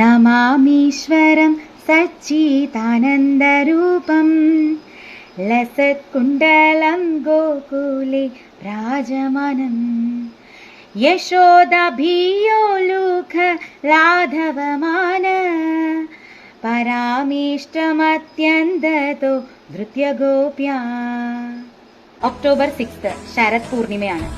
നമാമീശ്വരം സച്ചിതാനന്ദരൂപം ലസത്കുണ്ടലം ഗോകുലെ രാജമനം യശോദഭിയോലൂഖ ലാഘവമാന പരാമീഷ്ടമത്യന്തോ നൃത്യഗോപ്യ ഒക്ടോബർ സിക്സ്ത് ശരത് പൂർണിമയാണ്.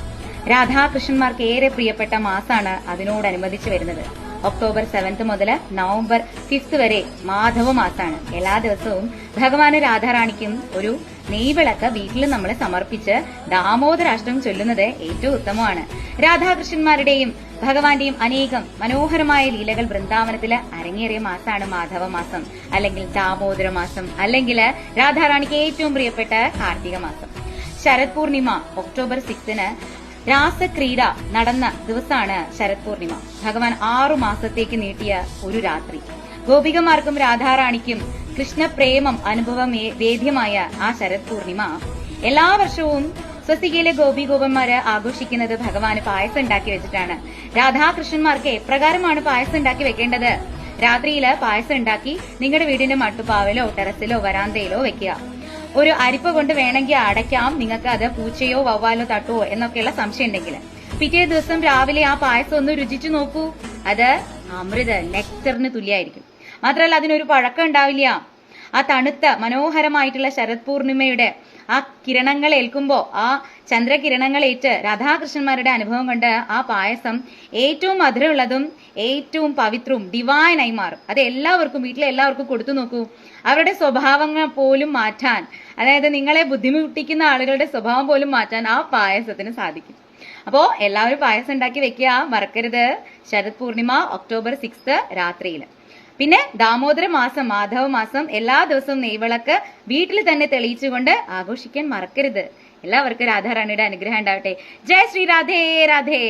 രാധാകൃഷ്ണന്മാർക്ക് ഏറെ പ്രിയപ്പെട്ട മാസാണ് അതിനോടനുബന്ധിച്ച് വരുന്നത്. ഒക്ടോബർ സെവൻത് മുതൽ നവംബർ ഫിഫ്ത് വരെ മാധവ മാസമാണ് എല്ലാ ദിവസവും ഭഗവാന് രാധാറാണിക്കും ഒരു നെയ്വിളക്ക് വീട്ടിൽ നമ്മൾ സമർപ്പിച്ച് ദാമോദരാഷ്ടം ചൊല്ലുന്നത് ഏറ്റവും ഉത്തമമാണ്. രാധാകൃഷ്ണന്മാരുടെയും ഭഗവാന്റെയും അനേകം മനോഹരമായ ലീലകൾ വൃന്ദാവനത്തിൽ അരങ്ങേറിയ മാസമാണ് മാധവ മാസം. അല്ലെങ്കിൽ ദാമോദര മാസം അല്ലെങ്കിൽ രാധാറാണിക്ക് ഏറ്റവും പ്രിയപ്പെട്ട കാർത്തിക മാസം. ശരത് പൂർണിമ ഒക്ടോബർ സിക്സിന് രാസക്രീഡ നടന്ന ദിവസമാണ് ശരത് പൂർണിമ. ഭഗവാൻ ആറു മാസത്തേക്ക് നീട്ടിയ ഒരു രാത്രി. ഗോപികമാർക്കും രാധാറാണിക്കും കൃഷ്ണപ്രേമം അനുഭവം വേദ്യമായ ആ ശരത് പൂർണിമ. എല്ലാ വർഷവും സ്വസ്തികയിലെ ഗോപി ഗോപന്മാര് ആഘോഷിക്കുന്നത് ഭഗവാന് പായസം ഉണ്ടാക്കി വെച്ചിട്ടാണ്. രാധാകൃഷ്ണന്മാർക്ക് എപ്രകാരമാണ് പായസം ഉണ്ടാക്കി വെക്കേണ്ടത്? രാത്രിയിൽ പായസം ഉണ്ടാക്കി നിങ്ങളുടെ വീടിന്റെ മട്ടുപ്പാവിലോ ടെറസിലോ വരാന്തയിലോ വെക്കുക. ഒരു അരിപ്പ കൊണ്ട് വേണമെങ്കിൽ അടയ്ക്കാം. നിങ്ങൾക്ക് അത് പൂച്ചയോ വവ്വാലോ തട്ടുവോ എന്നൊക്കെയുള്ള സംശയം ഉണ്ടെങ്കിൽ. പിറ്റേ ദിവസം രാവിലെ ആ പായസം ഒന്ന് രുചിച്ചു നോക്കൂ. അത് അമൃത നെക്ടറിന് തുല്യായിരിക്കും മാത്രമല്ല അതിനൊരു പഴക്കം ഉണ്ടാവില്ല. ആ തണുത്ത മനോഹരമായിട്ടുള്ള ശരത് പൂർണിമയുടെ ആ കിരണങ്ങൾ ഏൽക്കുമ്പോൾ ആ ചന്ദ്രകിരണങ്ങളേറ്റ് രാധാകൃഷ്ണന്മാരുടെ അനുഭവം കൊണ്ട് ആ പായസം ഏറ്റവും മധുരമുള്ളതും ഏറ്റവും പവിത്രവും ഡിവൈനായി മാറും. അത് എല്ലാവർക്കും വീട്ടിലെ എല്ലാവർക്കും കൊടുത്തു നോക്കൂ. അവരുടെ സ്വഭാവങ്ങൾ പോലും മാറ്റാൻ അതായത് നിങ്ങളെ ബുദ്ധിമുട്ടിക്കുന്ന ആളുകളുടെ സ്വഭാവം പോലും മാറ്റാൻ ആ പായസത്തിന് സാധിക്കും. അപ്പോൾ എല്ലാവരും പായസം ഉണ്ടാക്കി വെക്കുക. മറക്കരുത്. ശരത് പൂർണിമ ഒക്ടോബർ സിക്സ് രാത്രിയിൽ പിന്നെ ദാമോദര മാസം മാധവ മാസം എല്ലാ ദിവസവും നെയ്വിളക്ക് വീട്ടിൽ തന്നെ തെളിയിച്ചുകൊണ്ട് ആഘോഷിക്കാൻ മറക്കരുത്. എല്ലാവർക്കും രാധാറാണിയുടെ അനുഗ്രഹം ഉണ്ടാവട്ടെ. ജയ ശ്രീ രാധേ രാധേ.